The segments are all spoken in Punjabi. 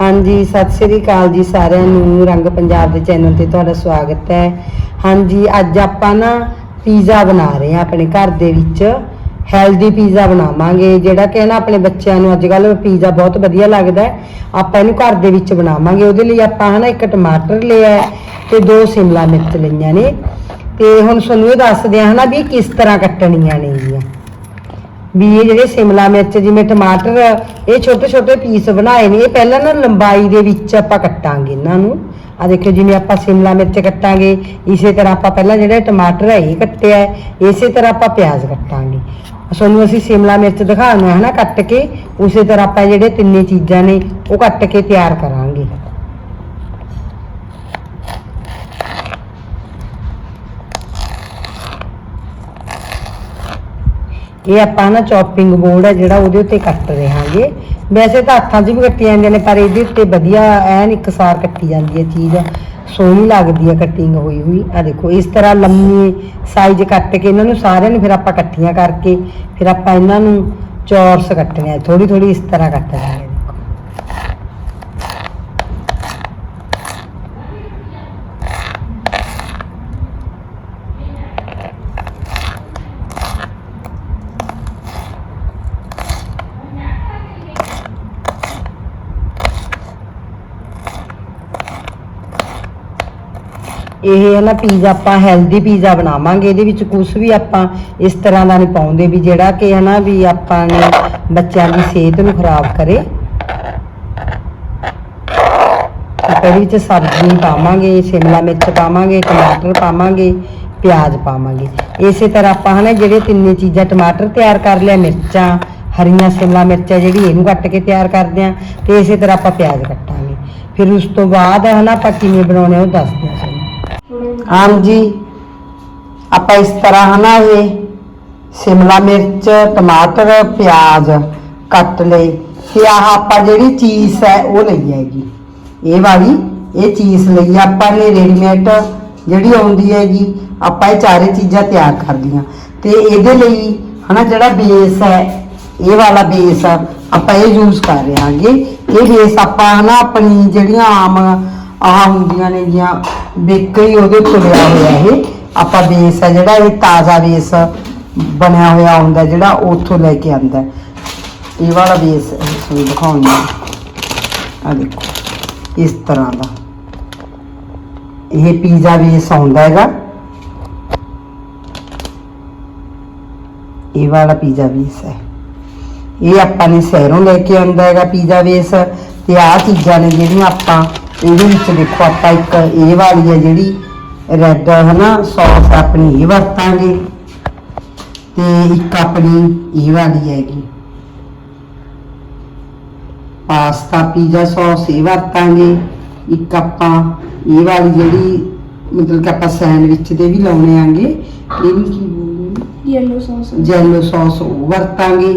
ਹਾਂਜੀ, ਸਤਿ ਸ੍ਰੀ ਅਕਾਲ ਜੀ ਸਾਰਿਆਂ ਨੂੰ। ਰੰਗ ਪੰਜਾਬ ਦੇ ਚੈਨਲ ਤੇ ਤੁਹਾਡਾ ਸਵਾਗਤ ਹੈ। ਹਾਂਜੀ, ਅੱਜ ਆਪਾਂ ਨਾ ਪੀਜ਼ਾ ਬਣਾ ਰਹੇ ਹਾਂ ਆਪਣੇ ਘਰ ਦੇ ਵਿੱਚ। ਹੈਲਦੀ ਪੀਜ਼ਾ ਬਣਾਵਾਂਗੇ, ਜਿਹੜਾ ਕਿ ਨਾ ਆਪਣੇ ਬੱਚਿਆਂ ਨੂੰ ਅੱਜ ਕੱਲ ਪੀਜ਼ਾ ਬਹੁਤ ਵਧੀਆ ਲੱਗਦਾ ਹੈ। ਆਪਾਂ ਇਹਨੂੰ ਘਰ ਦੇ ਵਿੱਚ ਬਣਾਵਾਂਗੇ। ਉਹਦੇ ਲਈ ਆਪਾਂ ਹਨਾ ਇੱਕ ਟਮਾਟਰ ਲਿਆ ਹੈ ਤੇ ਦੋ ਸ਼ਿਮਲਾ ਮਿਰਚ ਲਈਆਂ ਨੇ। ਤੇ ਹੁਣ ਤੁਹਾਨੂੰ ਇਹ ਦੱਸਦੇ ਹਾਂ ਹਨਾ ਵੀ ਕਿਸ ਤਰ੍ਹਾਂ ਕੱਟਣੀਆਂ ਨੇ ਨੇਗੀਆਂ ਵੀ ਇਹ ਜਿਹੜੇ ਸ਼ਿਮਲਾ ਮਿਰਚ, ਜਿਵੇਂ ਟਮਾਟਰ, ਇਹ ਛੋਟੇ ਛੋਟੇ ਪੀਸ ਬਣਾਏ ਨੇ, ਇਹ ਪਹਿਲਾਂ ਨਾ ਲੰਬਾਈ ਦੇ ਵਿੱਚ ਆਪਾਂ ਕੱਟਾਂਗੇ ਇਹਨਾਂ ਨੂੰ। ਆ ਦੇਖਿਓ, ਜਿਵੇਂ ਆਪਾਂ ਸ਼ਿਮਲਾ ਮਿਰਚ ਕੱਟਾਂਗੇ, ਇਸੇ ਤਰ੍ਹਾਂ ਆਪਾਂ ਪਹਿਲਾਂ ਜਿਹੜਾ ਟਮਾਟਰ ਹੈ, ਇਹ ਕੱਟਿਆ ਇਸੇ ਤਰ੍ਹਾਂ ਆਪਾਂ ਪਿਆਜ਼ ਕੱਟਾਂਗੇ। ਤੁਹਾਨੂੰ ਅਸੀਂ ਸ਼ਿਮਲਾ ਮਿਰਚ ਦਿਖਾਉਣਾ ਹੈ ਨਾ, ਕੱਟ ਕੇ, ਉਸੇ ਤਰ੍ਹਾਂ ਆਪਾਂ ਜਿਹੜੇ ਤਿੰਨੇ ਚੀਜ਼ਾਂ ਨੇ, ਉਹ ਕੱਟ ਕੇ ਤਿਆਰ ਕਰਾਂਗੇ। ਇਹ ਆਪਾਂ ਨਾ ਚੌਪਿੰਗ ਬੋਰਡ ਹੈ ਜਿਹੜਾ ਉਹਦੇ ਉੱਤੇ ਕੱਟ ਰਹੇ ਹਾਂਗੇ। ਵੈਸੇ ਤਾਂ ਹੱਥਾਂ 'ਚ ਵੀ ਕੱਟੀ ਜਾਂਦੀਆਂ ਨੇ, ਪਰ ਇਹਦੇ ਉੱਤੇ ਵਧੀਆ ਐਨ ਇੱਕਸਾਰ ਕੱਟੀ ਜਾਂਦੀ ਹੈ ਚੀਜ਼। ਸੋਹਣੀ ਲੱਗਦੀ ਹੈ ਕਟਿੰਗ ਹੋਈ ਹੋਈ। ਆ ਦੇਖੋ, ਇਸ ਤਰ੍ਹਾਂ ਲੰਮੀ ਸਾਈਜ਼ ਕੱਟ ਕੇ ਇਹਨਾਂ ਨੂੰ ਸਾਰਿਆਂ ਨੂੰ ਫਿਰ ਆਪਾਂ ਇਕੱਠੀਆਂ ਕਰਕੇ, ਫਿਰ ਆਪਾਂ ਇਹਨਾਂ ਨੂੰ ਚੌਰਸ ਕੱਟਣੇ ਆ। ਥੋੜੀ ਥੋੜੀ ਇਸ ਤਰ੍ਹਾਂ ਕੱਟ ਲਾਂਗੇ ਇਹ ਹੈ ਨਾ ਪੀਜ਼ਾ ਆਪਾਂ ਹੈਲਦੀ ਪੀਜ਼ਾ ਬਣਾਵਾਂਗੇ, ਇਹਦੇ ਵਿੱਚ ਕੁਝ ਵੀ ਆਪਾਂ ਇਸ ਤਰ੍ਹਾਂ ਦਾ ਨਹੀਂ ਪਾਉਂਦੇ ਵੀ ਜਿਹੜਾ ਕਿ ਹੈ ਨਾ ਵੀ ਆਪਾਂ ਨੇ ਬੱਚਿਆਂ ਦੀ ਸਿਹਤ ਨੂੰ ਖਰਾਬ ਕਰੇ। ਆਪਾਂ ਇਹਦੇ ਵਿੱਚ ਸਬਜ਼ੀ ਪਾਵਾਂਗੇ, ਸ਼ਿਮਲਾ ਮਿਰਚ ਪਾਵਾਂਗੇ, ਟਮਾਟਰ ਪਾਵਾਂਗੇ, ਪਿਆਜ਼ ਪਾਵਾਂਗੇ। ਇਸੇ ਤਰ੍ਹਾਂ ਆਪਾਂ ਹਨਾ ਜਿਹੜੇ ਤਿੰਨੇ ਚੀਜ਼ਾਂ ਟਮਾਟਰ ਤਿਆਰ ਕਰ ਲਿਆ, ਮਿਰਚਾਂ, ਹਰੀਆਂ ਸ਼ਿਮਲਾ ਮਿਰਚਾਂ ਜਿਹੜੀ ਇਹਨੂੰ ਕੱਟ ਕੇ ਤਿਆਰ ਕਰਦੇ ਆ, ਤੇ ਇਸੇ ਤਰ੍ਹਾਂ ਆਪਾਂ ਪਿਆਜ਼ ਕੱਟਾਂਗੇ। ਫਿਰ ਉਸ ਤੋਂ ਬਾਅਦ ਹਨਾ ਆਪਾਂ ਕਿਵੇਂ ਬਣਾਉਣੇ ਆ ਉਹ ਦੱਸਦੇ ਹਾਂ ਤੁਹਾਨੂੰ ਹਾਂਜੀ, ਆਪਾਂ ਇਸ ਤਰ੍ਹਾਂ ਹਨਾ ਇਹ ਸ਼ਿਮਲਾ ਮਿਰਚ, ਟਮਾਟਰ, ਪਿਆਜ਼ ਕੱਟ ਲਏ ਤੇ ਆਹ ਆਪਾਂ ਜਿਹੜੀ ਚੀਜ਼ ਹੈ ਉਹ ਲਈ ਹੈਗੀ। ਇਹ ਵਾਲੀ, ਇਹ ਚੀਜ਼ ਲਈ ਆਪਾਂ ਨੇ ਰੈਡੀਮੇਡ ਜਿਹੜੀ ਆਉਂਦੀ ਹੈਗੀ, ਆਪਾਂ ਇਹ ਚਾਰੇ ਚੀਜ਼ਾਂ ਤਿਆਰ ਕਰਦੀਆਂ ਤੇ ਇਹਦੇ ਲਈ ਹਨਾ ਜਿਹੜਾ ਬੇਸ ਹੈ, ਇਹ ਵਾਲਾ ਬੇਸ ਆਪਾਂ ਇਹ ਯੂਜ਼ ਕਰ ਰਹੇ ਹਾਂਗੇ। ਇਹ ਬੇਸ ਆਪਾਂ ਹਨਾ ਆਪਣੀ ਜਿਹੜੀਆਂ ਆਮ ਆਹ ਹੁੰਦੀਆਂ ਨੇ ਜੀਆਂ ਬੇਕਰੀ ਉਹਦੇ ਉੱਤੇ ਲਿਆ ਹੋਇਆ ਇਹ। ਆਪਾਂ ਬੇਸ ਹੈ ਜਿਹੜਾ ਇਹ ਤਾਜ਼ਾ ਬੇਸ ਬਣਿਆ ਹੋਇਆ ਹੁੰਦਾ ਜਿਹੜਾ ਉੱਥੋਂ ਲੈ ਕੇ ਆਂਦਾ ਇਹ ਵਾਲਾ ਬੇਸ ਤੁਹਾਨੂੰ ਦਿਖਾਉਂਦੀ ਆ ਦੇਖੋ, ਇਸ ਤਰ੍ਹਾਂ ਦਾ। ਇਹ ਪੀਜ਼ਾ ਬੇਸ ਆਉਂਦਾ ਹੈਗਾ। ਇਹ ਵਾਲਾ ਪੀਜ਼ਾ ਬੇਸ ਹੈ। ਇਹ ਆਪਾਂ ਨੇ ਸ਼ਹਿਰੋਂ ਲੈ ਕੇ ਆਉਂਦਾ ਹੈਗਾ ਪੀਜ਼ਾ ਬੇਸ। ਤੇ ਆਹ ਚੀਜ਼ਾਂ ਨੇ ਜਿਹੜੀਆਂ ਆਪਾਂ ਇਹਦੇ ਵਿੱਚ ਦੇਖੋ ਆਪਾਂ ਇੱਕ ਇਹ ਵਾਲੀ ਹੈ ਜਿਹੜੀ ਰੈੱਡ ਹਨਾ ਸੌਸ ਆਪਣੀ ਇਹ ਵਰਤਾਂਗੇ। ਤੇ ਇੱਕ ਆਪਣੀ ਇਹ ਵਾਲੀ ਹੈਗੀ। ਪਾਸਤਾ ਪੀਜ਼ਾ ਸੌਸ ਇਹ ਵਰਤਾਂਗੇ। ਇੱਕ ਆਪਾਂ ਇਹ ਵਾਲੀ ਜਿਹੜੀ ਮਤਲਬ ਕਿ ਆਪਾਂ ਸੈਂਡਵਿਚ ਦੇ ਵੀ ਲਾਉਣੇ ਆਂਗੇ। ਇਹ ਵੀ ਕੀ ਬੋਲਦੇ ਯੈਲੋ ਸੌਸ ਜੈਲੋ ਸੌਸ ਉਹ ਵਰਤਾਂਗੇ।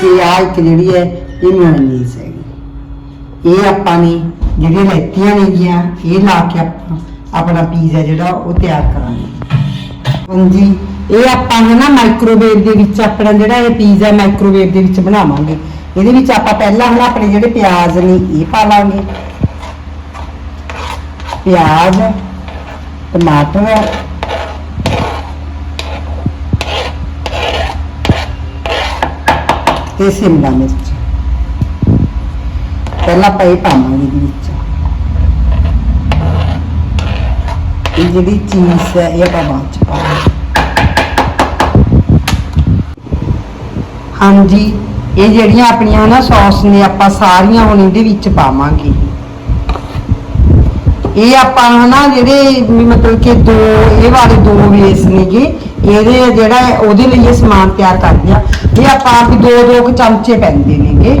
ਤੇ ਆ ਇੱਕ ਜਿਹੜੀ ਹੈ ਇਹ ਮੈਯੋਨੀਜ਼ ਹੈਗੀ ਇਹ ਆਪਾਂ ਨੇ, ਜਿਹੜੀਆਂ ਲੈਤੀਆਂ ਨੇਗੀਆਂ, ਇਹ ਲਾ ਕੇ ਆਪਾਂ ਆਪਣਾ ਪੀਜ਼ਾ ਜਿਹੜਾ, ਉਹ ਤਿਆਰ ਕਰਾਂਗੇ। ਹਾਂਜੀ, ਇਹ ਆਪਾਂ ਨੇ ਨਾ ਮਾਈਕ੍ਰੋਵੇਵ ਦੇ ਵਿੱਚ ਆਪਣਾ ਜਿਹੜਾ ਇਹ ਪੀਜ਼ਾ ਮਾਈਕ੍ਰੋਵੇਵ ਦੇ ਵਿੱਚ ਬਣਾਵਾਂਗੇ। ਇਹਦੇ ਵਿੱਚ ਆਪਾਂ ਪਹਿਲਾਂ ਹੁਣ ਆਪਣੇ ਜਿਹੜੇ ਪਿਆਜ਼ ਨੇ, ਇਹ ਪਾ ਲਾਂਗੇ। ਪਿਆਜ਼, ਟਮਾਟਰ, ਤੇ ਸ਼ਿਮਲਾ ਮਿਰਚ। ਪਹਿਲਾਂ ਆਪਾਂ ਇਹ ਪਾਵਾਂਗੇ ਇਹਦੇ ਵਿੱਚ। ਇਹ ਜਿਹੜੀ ਚੀਜ਼ ਹੈ, ਇਹ ਆਪਾਂ ਬਾਅਦ ਚ ਪਾਵਾਂਗੇ। ਹਾਂਜੀ, ਇਹ ਜਿਹੜੀਆਂ ਆਪਣੀਆਂ ਨਾ ਸੌਸ ਨੇ, ਆਪਾਂ ਸਾਰੀਆਂ ਹੁਣ ਇਹਦੇ ਵਿੱਚ ਪਾਵਾਂਗੇ। ਇਹ ਆਪਾਂ ਹਨਾ, ਜਿਹੜੇ ਮਤਲਬ ਕਿ ਦੋ, ਇਹ ਵਾਲੇ ਦੋ ਵੇਸ ਨੇਗੇ, ਇਹਦੇ ਜਿਹੜਾ ਉਹਦੇ ਲਈ ਇਹ ਸਮਾਨ ਤਿਆਰ ਕਰਦੇ ਆ ਇਹ ਆਪਾਂ ਵੀ ਦੋ ਦੋ ਚਮਚੇ ਪੈਂਦੇ ਨੇਗੇ।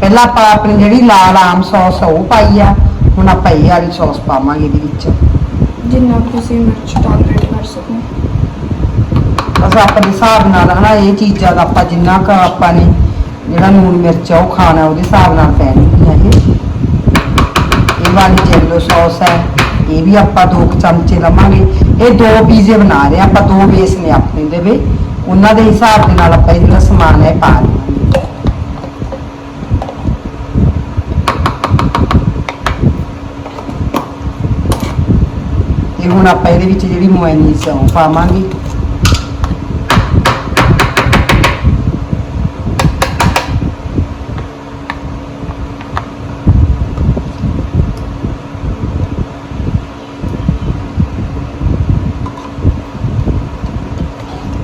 ਪਹਿਲਾਂ ਆਪਾਂ ਆਪਣੀ ਜਿਹੜੀ ਲਾਲ ਆਮ ਸੌਸ ਆ ਉਹ ਪਾਈ ਆ ਹੁਣ ਆਪਾਂ ਇਹ ਵਾਲੀ ਸੌਸ ਪਾਵਾਂਗੇ ਇਹਦੇ ਵਿੱਚ। ਜਿੰਨਾ ਕੁ ਤੁਸੀਂ ਮਿਰਚ ਟੋਲਰੇਟ ਕਰ ਸਕੋ। ਬਸ ਆਪਣੇ ਹਿਸਾਬ ਨਾਲ ਹਨਾ ਇਹ ਚੀਜ਼ਾਂ ਦਾ ਆਪਾਂ ਜਿੰਨਾ ਕੁ ਆਪਾਂ ਨੇ ਜਿਹੜਾ ਨੂਨ ਮਿਰਚ ਆ ਉਹ ਖਾਣਾ ਉਹਦੇ ਹਿਸਾਬ ਨਾਲ ਪੈਣਗੀਆਂ ਇਹ। ਇਹ ਵਾਲੀ ਜੈਲੋ ਸੌਸ ਹੈ ਇਹ ਵੀ ਆਪਾਂ ਦੋ ਕੁ ਚਮਚੇ ਲਵਾਂਗੇ। ਇਹ ਦੋ ਪੀਜ਼ੇ ਬਣਾ ਰਹੇ ਆਪਾਂ ਦੋ ਬੇਸ ਨੇ ਆਪਣੇ ਦੇ ਵੇ। ਉਹਨਾਂ ਦੇ ਹਿਸਾਬ ਦੇ ਨਾਲ ਆਪਾਂ ਇਹ ਜਿਹੜਾ ਸਮਾਨ ਹੈ ਪਾ ਲਵਾਂਗੇ ਹੁਣ ਆਪਾਂ ਇਹਦੇ ਵਿੱਚ ਜਿਹੜੀ ਮੋਇਨੀਸ ਆ, ਉਹ ਪਾਵਾਂਗੇ।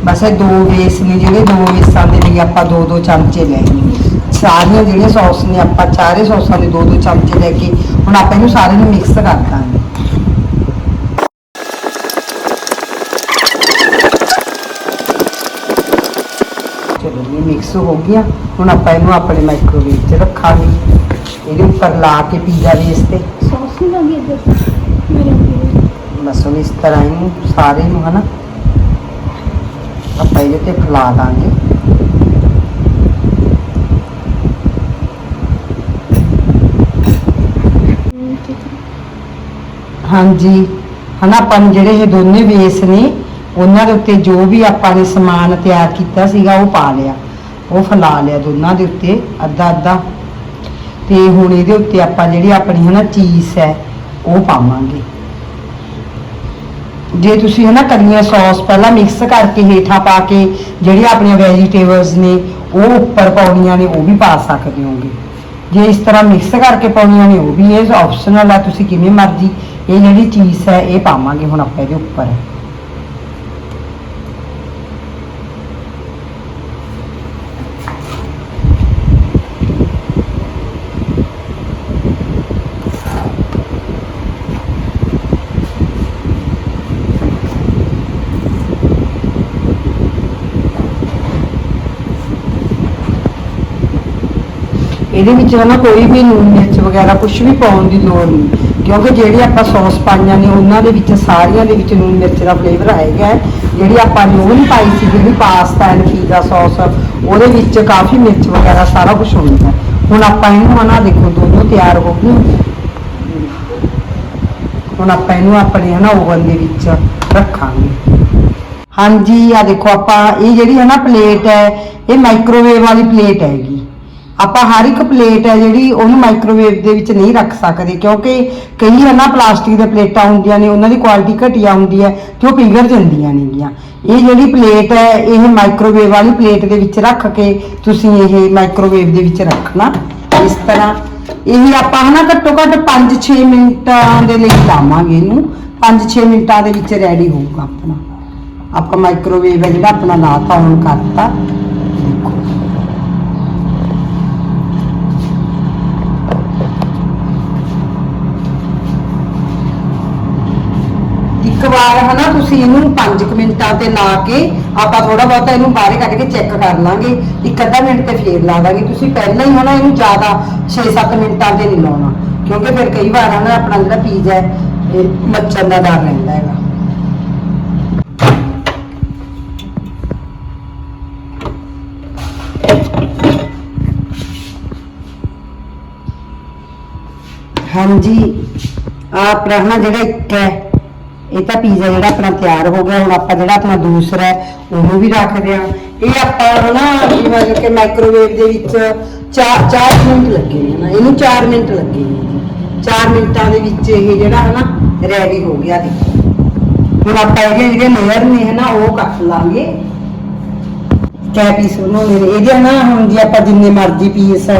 ਬਸ ਇਹ ਦੋ ਵੇਸ ਨੇ, ਜਿਹੜੇ ਦੋ ਵੇਸਾਂ ਦੇ ਲਈ ਆਪਾਂ ਦੋ ਦੋ ਚਮਚੇ ਲੈਣੇ ਸਾਰੀਆਂ ਜਿਹੜੀਆਂ ਸੌਸ ਨੇ, ਆਪਾਂ ਚਾਰੇ ਸੌਸਾਂ ਦੇ ਦੋ ਦੋ ਚਮਚੇ ਲੈ ਕੇ ਹੁਣ ਆਪਾਂ ਇਹਨੂੰ ਸਾਰੇ ਨੂੰ ਮਿਕਸ ਕਰ ਦਾਂਗੇ। ਇਹ ਮਿਕਸ ਹੋ ਗਿਆ। ਹੁਣ ਆਪਾਂ ਇਹਨੂੰ ਆਪਣੇ ਮਾਈਕ੍ਰੋਵੇਵ 'ਚ ਰੱਖਾਂਗੇ। ਇਹਦੇ ਉੱਪਰ ਲਾ ਕੇ ਪੀਜ਼ਾ ਬੇਸ ਤੇ। ਸੌਸ ਨਹੀਂ ਲੱਗੀ ਇੱਧਰ। ਮੇਰੇ ਬਸ ਹੁਣ ਇਸ ਤਰ੍ਹਾਂ ਇਹਨੂੰ ਸਾਰੇ ਨੂੰ ਹਨਾ? ਆਪਾਂ ਇਹਦੇ ਤੇ ਫੈਲਾ ਦਾਂਗੇ। ਹਾਂਜੀ। ਹਨਾ ਆਪਾਂ ਜਿਹੜੇ ਇਹ ਦੋਨੇ ਬੇਸ ਨੇ ਉਹਨਾਂ ਦੇ ਉੱਤੇ ਜੋ ਵੀ ਆਪਾਂ ਨੇ ਸਮਾਨ ਤਿਆਰ ਕੀਤਾ ਸੀਗਾ, ਉਹ ਪਾ ਲਿਆ। ਉਹ ਫੈਲਾ ਲਿਆ ਦੋਨਾਂ ਦੇ ਉੱਤੇ, ਅੱਧਾ ਅੱਧਾ। ਤੇ ਹੁਣ ਇਹਦੇ ਉੱਤੇ ਆਪਾਂ ਜਿਹੜੀ ਆਪਣੀ ਹਨਾ ਚੀਜ਼ ਹੈ, ਉਹ ਪਾਵਾਂਗੇ। ਜੇ ਤੁਸੀਂ ਹਨਾ ਕਰੀਆਂ ਸੌਸ ਪਹਿਲਾਂ ਮਿਕਸ ਕਰਕੇ ਹੇਠਾਂ ਪਾ ਕੇ ਜਿਹੜੀਆਂ ਆਪਣੀਆਂ ਵੈਜੀਟੇਬਲਸ ਨੇ, ਉਹ ਉੱਪਰ ਪਾਉਣੀਆਂ ਨੇ, ਉਹ ਵੀ ਪਾ ਸਕਦੇ ਹੋਗੇ। ਜੇ ਇਸ ਤਰ੍ਹਾਂ ਮਿਕਸ ਕਰਕੇ ਪਾਉਣੀਆਂ ਨੇ, ਉਹ ਵੀ ਇਹ ਆਪਸ਼ਨਲ ਆ, ਤੁਸੀਂ ਕਿਵੇਂ ਮਰਜ਼ੀ ਇਹ ਜਿਹੜੀ ਚੀਜ਼ ਹੈ, ਇਹ ਪਾਵਾਂਗੇ ਹੁਣ ਆਪਾਂ ਇਹਦੇ ਉੱਪਰ। ਇਹਦੇ ਵਿੱਚ ਹਨਾ ਕੋਈ ਵੀ ਲੂਣ ਮਿਰਚ ਵਗੈਰਾ ਕੁਝ ਵੀ ਪਾਉਣ ਦੀ ਲੋੜ ਨਹੀਂ। ਕਿਉਂਕਿ ਜਿਹੜੀ ਆਪਾਂ ਸੌਸ ਪਾਈਆਂ ਨੇ, ਉਹਨਾਂ ਦੇ ਵਿੱਚ, ਸਾਰੀਆਂ ਦੇ ਵਿੱਚ ਲੂਣ ਮਿਰਚ ਦਾ ਫਲੇਵਰ ਆਏਗਾ ਹੈ। ਜਿਹੜੀ ਆਪਾਂ ਨੇ ਉਹ ਨਹੀਂ ਪਾਈ ਸੀ, ਜਿਹੜੀ ਪਾਸਤਾ ਐਂਡ ਪੀਜ਼ਾ ਸੌਸ ਉਹਦੇ ਵਿੱਚ ਕਾਫੀ ਮਿਰਚ ਵਗੈਰਾ ਸਾਰਾ ਕੁਝ ਹੁੰਦਾ ਹੁਣ ਆਪਾਂ ਇਹਨੂੰ ਹਨਾ, ਦੇਖੋ, ਦੋਨੋਂ ਤਿਆਰ ਹੋ ਗਏ। ਹੁਣ ਆਪਾਂ ਇਹਨੂੰ ਆਪਣੇ ਹਨਾ ਓਵਨ ਦੇ ਵਿੱਚ ਰੱਖਾਂਗੇ। ਹਾਂਜੀ ਆ ਦੇਖੋ, ਆਪਾਂ ਇਹ ਜਿਹੜੀ ਹੈ ਨਾ ਪਲੇਟ ਹੈ, ਇਹ ਮਾਈਕ੍ਰੋਵੇਵ ਵਾਲੀ ਪਲੇਟ ਹੈਗੀ। ਆਪਾਂ ਹਰ ਇੱਕ ਪਲੇਟ ਹੈ ਜਿਹੜੀ ਉਹਨੂੰ ਮਾਈਕ੍ਰੋਵੇਵ ਦੇ ਵਿੱਚ ਨਹੀਂ ਰੱਖ ਸਕਦੇ, ਕਿਉਂਕਿ ਕਈ ਹੈ ਪਲਾਸਟਿਕ ਦੇ ਪਲੇਟਾਂ ਹੁੰਦੀਆਂ ਨੇ, ਉਹਨਾਂ ਦੀ ਕੁਆਲਿਟੀ ਘਟੀਆ ਹੁੰਦੀ ਹੈ ਤੇ ਉਹ ਪਿਘਲ ਜਾਂਦੀਆਂ ਨੇਗੀਆਂ। ਇਹ ਜਿਹੜੀ ਪਲੇਟ ਹੈ, ਇਹ ਮਾਈਕ੍ਰੋਵੇਵ ਵਾਲੀ ਪਲੇਟ ਦੇ ਵਿੱਚ ਰੱਖ ਕੇ ਤੁਸੀਂ ਇਹ ਮਾਈਕ੍ਰੋਵੇਵ ਦੇ ਵਿੱਚ ਰੱਖਣਾ। ਇਸ ਤਰ੍ਹਾਂ ਇਹ ਆਪਾਂ ਹਨਾ ਘੱਟੋ ਘੱਟ 5-6 ਮਿੰਟਾਂ ਦੇ ਲਈ ਲਾਵਾਂਗੇ ਇਹਨੂੰ। 5-6 ਮਿੰਟਾਂ ਦੇ ਵਿੱਚ ਰੈਡੀ ਹੋਊਗਾ ਆਪਣਾ। ਆਪਾਂ ਮਾਈਕ੍ਰੋਵੇਵ ਹੈ ਜਿਹੜਾ ਆਪਣਾ ਲਾਤਾ ਔਨ ਕਰਤਾ। ਵਾਰ ਹਨਾ ਤੁਸੀਂ ਇਹਨੂੰ 5 ਮਿੰਟਾਂ ਤੇ ਲਾ ਕੇ ਆਪਾਂ ਥੋੜਾ ਬਹੁਤਾ ਇਹਨੂੰ ਬਾਹਰ ਕੱਢ ਕੇ ਚੈੱਕ ਕਰ ਲਾਂਗੇ। ਇੱਕ ਅੱਧਾ ਮਿੰਟ ਤੇ ਫੇਰ ਲਾ ਦਾਂਗੇ। ਤੁਸੀਂ ਪਹਿਲਾਂ ਹੀ ਹਨਾ ਇਹਨੂੰ ਜ਼ਿਆਦਾ 6-7 ਮਿੰਟਾਂ ਤੇ ਨਹੀਂ ਲਾਉਣਾ। ਕਿਉਂਕਿ ਫਿਰ ਕਈ ਵਾਰ ਹਨਾ ਆਪਣਾ ਜਿਹੜਾ ਪੀਜ਼ਾ ਹੈ, ਇਹ ਮੱਚਣ ਦਾ ਡਰ ਰਹਿੰਦਾ ਹੈਗਾ। ਹਾਂਜੀ। ਆ ਆਪਣਾ ਨਾ ਜਿਹੜਾ ਇੱਕ ਹੈ ਇਹ ਤਾਂ ਪੀਜ਼ਾ ਜਿਹੜਾ ਆਪਣਾ ਤਿਆਰ ਹੋ ਗਿਆ, ਹੁਣ ਆਪਾਂ ਜਿਹੜਾ ਆਪਣਾ ਦੂਸਰਾ ਹੈ, ਉਹਨੂੰ ਵੀ ਰੱਖਦੇ ਆ ਇਹ ਆਪਾਂ ਨਾ ਜਿਵੇਂ ਕਿ ਮਾਈਕ੍ਰੋਵੇਵ ਦੇ ਵਿੱਚ 4 4 ਮਿੰਟ ਲੱਗੇ ਨੇ ਨਾ ਇਹਨੂੰ 4 ਮਿੰਟ ਲੱਗੇ ਨੇ। 4 ਮਿੰਟਾਂ ਦੇ ਵਿੱਚ ਇਹ ਜਿਹੜਾ ਹੈ ਨਾ ਰੈਡੀ ਹੋ ਗਿਆ ਦੇਖੋ। ਹੁਣ ਆਪਾਂ ਇਹਦੇ ਜਿਹੜੇ ਲੇਅਰ ਨੇ ਹੈ ਨਾ ਉਹ ਕੱਟ ਲਾਂਗੇ। ਕੈ ਪੀਸ ਬਣਾਉਣੇ ਨੇ ਇਹਦੇ ਨਾ ਹੁਣ ਜੀ ਆਪਾਂ ਜਿੰਨੇ ਮਰਜ਼ੀ ਪੀਸ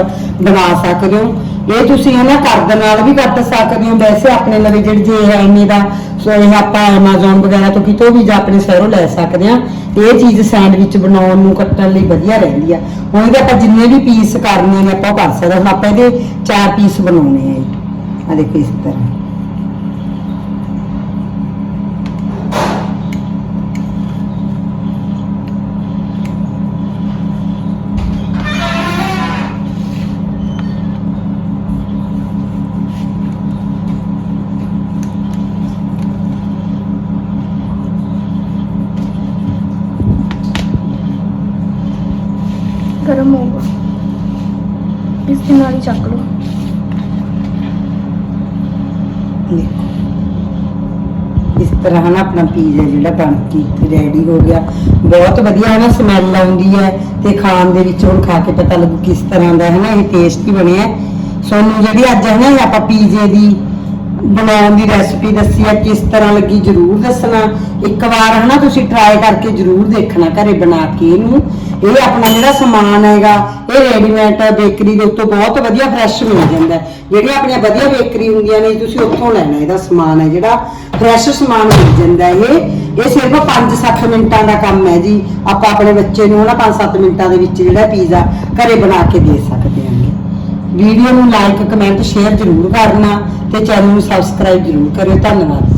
ਬਣਾ ਸਕਦੇ ਹੋ। ਇਹ ਤੁਸੀਂ ਹਨਾ ਕਰਦ ਨਾਲ ਵੀ ਕੱਟ ਸਕਦੇ ਹੋ। ਵੈਸੇ ਆਪਣੇ ਲਵੇ ਜਿਹੜੀ ਜੇ ਹੈ ਇੰਨੀ ਦਾ, ਸੋ ਇਹ ਆਪਾਂ Amazon ਵਗੈਰਾ ਤੋਂ ਕਿਤੋਂ ਵੀ ਜਾਂ ਆਪਣੇ ਸ਼ਹਿਰੋਂ ਲੈ ਸਕਦੇ ਆ ਇਹ ਚੀਜ਼ ਸੈਂਡਵਿਚ ਬਣਾਉਣ ਨੂੰ ਕੱਟਣ ਲਈ ਵਧੀਆ ਰਹਿੰਦੀ ਆ। ਹੁਣ ਇਹਦੇ ਆਪਾਂ ਜਿੰਨੇ ਵੀ ਪੀਸ ਕਰਨੇ ਨੇ ਆਪਾਂ ਉਹ ਕਰ ਸਕਦੇ ਹਾਂ। ਆਪਾਂ ਇਹਦੇ ਚਾਰ ਪੀਸ ਬਣਾਉਣੇ ਆ ਇਹ। ਆ ਦੇਖੋ ਇਸ ਤਰ੍ਹਾਂ। ਗਰਮ ਹੋਊਗਾ। ਇਸ ਦੇ ਨਾਲ ਹੀ ਚੱਕ ਲਓ। ਇਸ ਤਰ੍ਹਾਂ ਨਾ ਆਪਣਾ ਪੀਜ਼ਾ ਜਿਹੜਾ ਬਣ ਕੇ ਰੈਡੀ ਹੋ ਗਿਆ। ਬਹੁਤ ਵਧੀਆ ਨਾ ਸਮੈਲ ਆਉਂਦੀ ਹੈ ਤੇ ਖਾਣ ਦੇ ਵਿੱਚ ਹੁਣ ਖਾ ਕੇ ਪਤਾ ਲੱਗੂ ਕਿਸ ਤਰ੍ਹਾਂ ਦਾ ਹੈ ਨਾ, ਇਹ ਟੇਸਟੀ ਬਣਿਆ। ਸੋਨੂੰ ਜਿਹੜੀ ਅੱਜ ਹੈ ਨਾ ਆਪਾਂ ਪੀਜ਼ੇ ਦੀ ਬਣਾਉਣ ਦੀ ਰੈਸਪੀ ਦੱਸੀ ਆ, ਕਿਸ ਤਰ੍ਹਾਂ ਲੱਗੀ ਜਰੂਰ ਦੱਸਣਾ। ਇੱਕ ਵਾਰ ਹਨਾ ਤੁਸੀਂ ਟਰਾਈ ਕਰਕੇ ਜਰੂਰ ਦੇਖਣਾ ਘਰੇ ਬਣਾ ਕੇ ਇਹਨੂੰ। ਇਹ ਆਪਣਾ ਜਿਹੜਾ ਸਮਾਨ ਹੈਗਾ, ਇਹ ਰੈਡੀਮੇਡ ਬੇਕਰੀ ਦੇ ਉੱਤੋਂ ਬਹੁਤ ਵਧੀਆ ਫਰੈਸ਼ ਮਿਲ ਜਾਂਦਾ। ਜਿਹੜੀਆਂ ਆਪਣੀਆਂ ਵਧੀਆ ਬੇਕਰੀ ਹੁੰਦੀਆਂ ਨੇ, ਤੁਸੀਂ ਉੱਥੋਂ ਲੈਣਾ ਇਹਦਾ ਸਮਾਨ ਹੈ ਜਿਹੜਾ। ਫਰੈਸ਼ ਸਮਾਨ ਮਿਲ ਜਾਂਦਾ ਇਹ। ਇਹ ਸਿਰਫ 5-7 ਮਿੰਟਾਂ ਦਾ ਕੰਮ ਹੈ ਜੀ। ਆਪਾਂ ਆਪਣੇ ਬੱਚੇ ਨੂੰ ਨਾ 5-7 ਮਿੰਟਾਂ ਦੇ ਵਿੱਚ ਜਿਹੜਾ ਪੀਜ਼ਾ ਘਰੇ ਬਣਾ ਕੇ ਦੇ ਸਕਦੇ ਹਾਂ ਵੀਡੀਓ ਨੂੰ ਲਾਈਕ ਕਮੈਂਟ ਸ਼ੇਅਰ ਜ਼ਰੂਰ ਕਰਨਾ ਤੇ ਚੈਨਲ ਨੂੰ ਸਬਸਕ੍ਰਾਈਬ ਜ਼ਰੂਰ ਕਰਿਓ। ਧੰਨਵਾਦ।